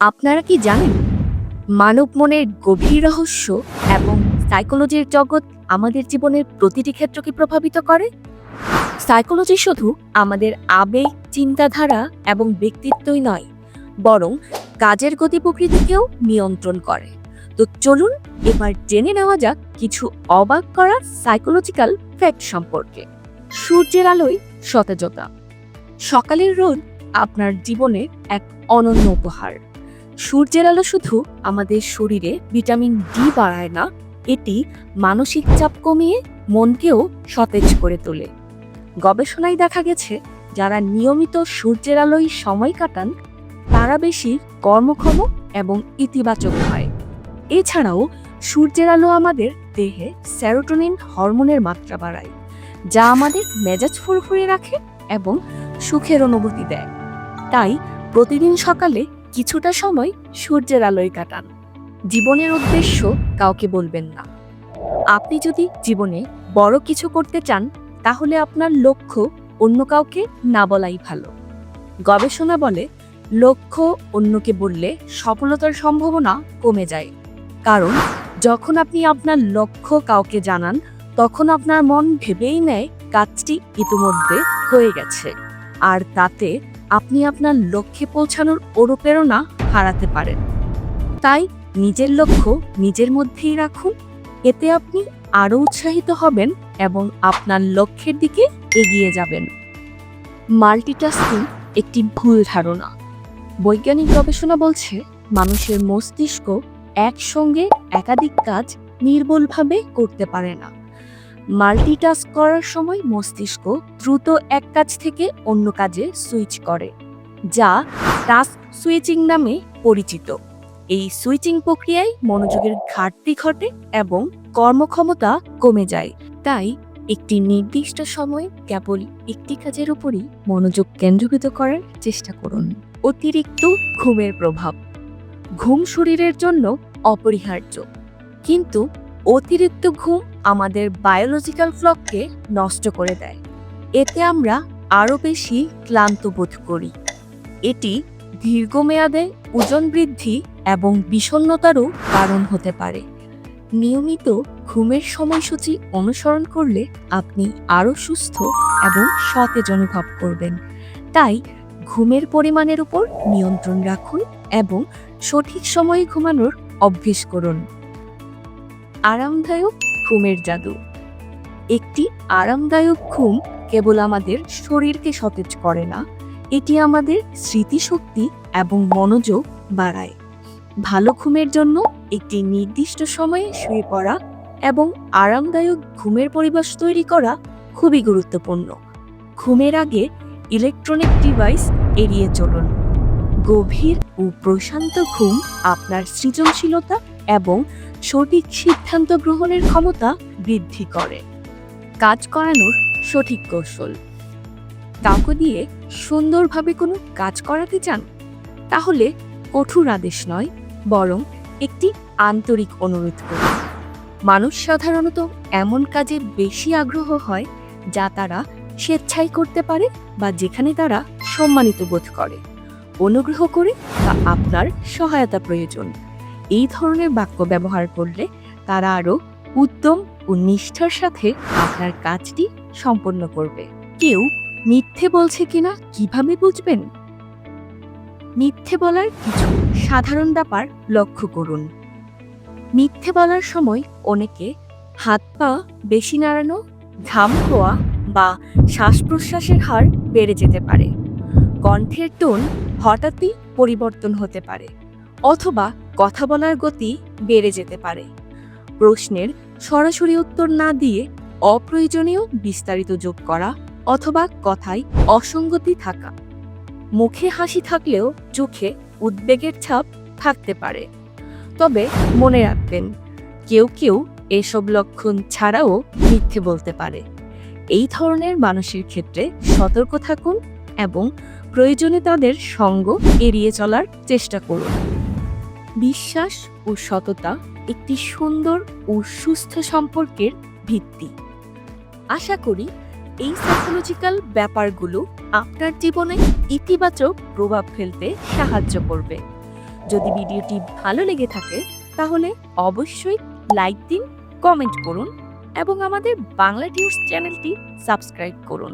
আপনারা কি জানেন? মানব মনের গভীর রহস্য এবং সাইকোলজির জগৎ আমাদের জীবনের প্রতিটি ক্ষেত্রকে প্রভাবিত করে? সাইকোলজি শুধু আমাদের আবেগ, চিন্তাধারা এবং ব্যক্তিত্বই নয়, বরং কাজের গতি প্রকৃতিকেও নিয়ন্ত্রণ করে। তো চলুন এবার জেনে নেওয়া যাক কিছু অবাক করা সাইকোলজিক্যাল ফ্যাক্ট সম্পর্কে। সূর্যের আলোয় সতেজতা। সকালের রোদ আপনার জীবনের এক অনন্য উপহার। সূর্যের আলো শুধু আমাদের শরীরে ভিটামিন ডি বাড়ায় না, এটি মানসিক চাপ কমিয়ে মনকেও সতেজ করে তোলে। গবেষণায় দেখা গেছে, যারা নিয়মিত সূর্যের আলোয় সময় কাটান, তারা বেশি কর্মক্ষম এবং ইতিবাচক হয়। এছাড়াও, সূর্যের আলো আমাদের দেহে স্যারোটোনিন হরমোনের মাত্রা বাড়ায়, যা আমাদের মেজাজ ফুরফুরে রাখে এবং সুখের অনুভূতি দেয়। তাই প্রতিদিন সকালে কিছুটা সময় সূর্যের আলোয় কাটান। জীবনের উদ্দেশ্য কাউকে বলবেন না। আপনি যদি জীবনে বড় কিছু করতে চান, তাহলে আপনার লক্ষ্য অন্য কাউকে না বলাই ভালো। গবেষণা বলে, লক্ষ্য অন্যকে বললে সফলতার সম্ভাবনা কমে যায়। কারণ, যখন আপনি আপনার লক্ষ্য কাউকে জানান, তখন আপনার মন ভেবেই নেয় কাজটি ইতিমধ্যে হয়ে গেছে। আর তাতে আপনি আপনার লক্ষ্যে পৌঁছানোর অনুপ্রেরণা হারাতে পারেন। তাই নিজের লক্ষ্য নিজের মধ্যেই রাখুন। এতে আপনি আরও উৎসাহিত হবেন এবং আপনার লক্ষ্যের দিকে এগিয়ে যাবেন। মাল্টিটাস্কিং একটি ভুল ধারণা। বৈজ্ঞানিক গবেষণা বলছে, মানুষের মস্তিষ্ক একসঙ্গে একাধিক কাজ নির্ভুলভাবে করতে পারে না। মাল্টিটাস্ক করার সময় মস্তিষ্ক দ্রুত এক কাজ থেকে অন্য কাজে সুইচ করে, যা টাস্ক সুইচিং নামে পরিচিত। এই সুইচিং প্রক্রিয়ায় মনোযোগের ঘাটতি ঘটে এবং কর্মক্ষমতা কমে যায়। তাই একটি নির্দিষ্ট সময়ে কেবল একটি কাজের উপরই মনোযোগ কেন্দ্রীভূত করার চেষ্টা করুন। অতিরিক্ত ঘুমের প্রভাব। ঘুম শরীরের জন্য অপরিহার্য। কিন্তু অতিরিক্ত ঘুম আমাদের বায়োলজিক্যাল ক্লককে নষ্ট করে দেয়। এতে আমরা আরও বেশি ক্লান্ত বোধ করি। এটি দীর্ঘমেয়াদে ওজন বৃদ্ধি এবং বিষণ্ণতারও কারণ হতে পারে। নিয়মিত ঘুমের সময়সূচি অনুসরণ করলে আপনি আরও সুস্থ এবং সতেজ অনুভব করবেন। তাই ঘুমের পরিমাণের উপর নিয়ন্ত্রণ রাখুন এবং সঠিক সময়ে ঘুমানোর অভ্যেস করুন। আরামদায়ক ঘুমের জাদু। একটি আরামদায়ক ঘুম কেবল আমাদের শরীরকে সতেজ করে না, এটি আমাদের স্মৃতিশক্তি এবং মনোযোগ বাড়ায়। ভালো ঘুমের জন্য একটি নির্দিষ্ট সময়ে শুয়ে পড়া এবং আরামদায়ক ঘুমের পরিবেশ তৈরি করা খুবই গুরুত্বপূর্ণ। ঘুমের আগে ইলেকট্রনিক ডিভাইস এড়িয়ে চলুন। গভীর ও প্রশান্ত ঘুম আপনার সৃজনশীলতা এবং সঠিক সিদ্ধান্ত গ্রহণের ক্ষমতা বৃদ্ধি করে। কাজ করানোর সঠিক কৌশল। কাউকে দিয়ে সুন্দরভাবে কোনো কাজ করাতে চান, তাহলে কঠোর আদেশ নয়, বরং একটি আন্তরিক অনুরোধ করুন। মানুষ সাধারণত এমন কাজে বেশি আগ্রহ হয়, যা তারা স্বেচ্ছায় করতে পারে বা যেখানে তারা সম্মানিত বোধ করে। অনুগ্রহ করে বা আপনার সহায়তা প্রয়োজন। এই ধরনের বাক্য ব্যবহার করলে তারা আরও উদ্যম ও নিষ্ঠার সাথে আপনার কাজটি সম্পন্ন করবে। কেউ মিথ্যে বলছে কিনা কীভাবে বুঝবেন? মিথ্যে বলার কিছু সাধারণ ব্যাপার লক্ষ্য করুন। মিথ্যে বলার সময় অনেকে হাত পা বেশি নাড়ানো, ঘাম খোয়া বা শ্বাস প্রশ্বাসের হার বেড়ে যেতে পারে। কণ্ঠের টোন হঠাৎই পরিবর্তন হতে পারে। অথবা কথা বলার গতি বেড়ে যেতে পারে। প্রশ্নের সরাসরি উত্তর না দিয়ে অপ্রয়োজনীয় বিস্তারিত যোগ করা অথবা কথায় অসঙ্গতি থাকা। মুখে হাসি থাকলেও চোখে উদ্বেগের ছাপ থাকতে পারে। তবে মনে রাখবেন, কেউ কেউ এসব লক্ষণ ছাড়াও মিথ্যে বলতে পারে। এই ধরনের মানুষের ক্ষেত্রে সতর্ক থাকুন এবং প্রয়োজনে তাদের সঙ্গ এড়িয়ে চলার চেষ্টা করুন। বিশ্বাস ও সততা একটি সুন্দর ও সুস্থ সম্পর্কের ভিত্তি। আশা করি এই সাইকোলজিক্যাল ব্যাপারগুলো আপনার জীবনে ইতিবাচক প্রভাব ফেলতে সাহায্য করবে। যদি ভিডিওটি ভালো লেগে থাকে, তাহলে অবশ্যই লাইক দিন, কমেন্ট করুন এবং আমাদের বাংলা নিউজ চ্যানেলটি সাবস্ক্রাইব করুন।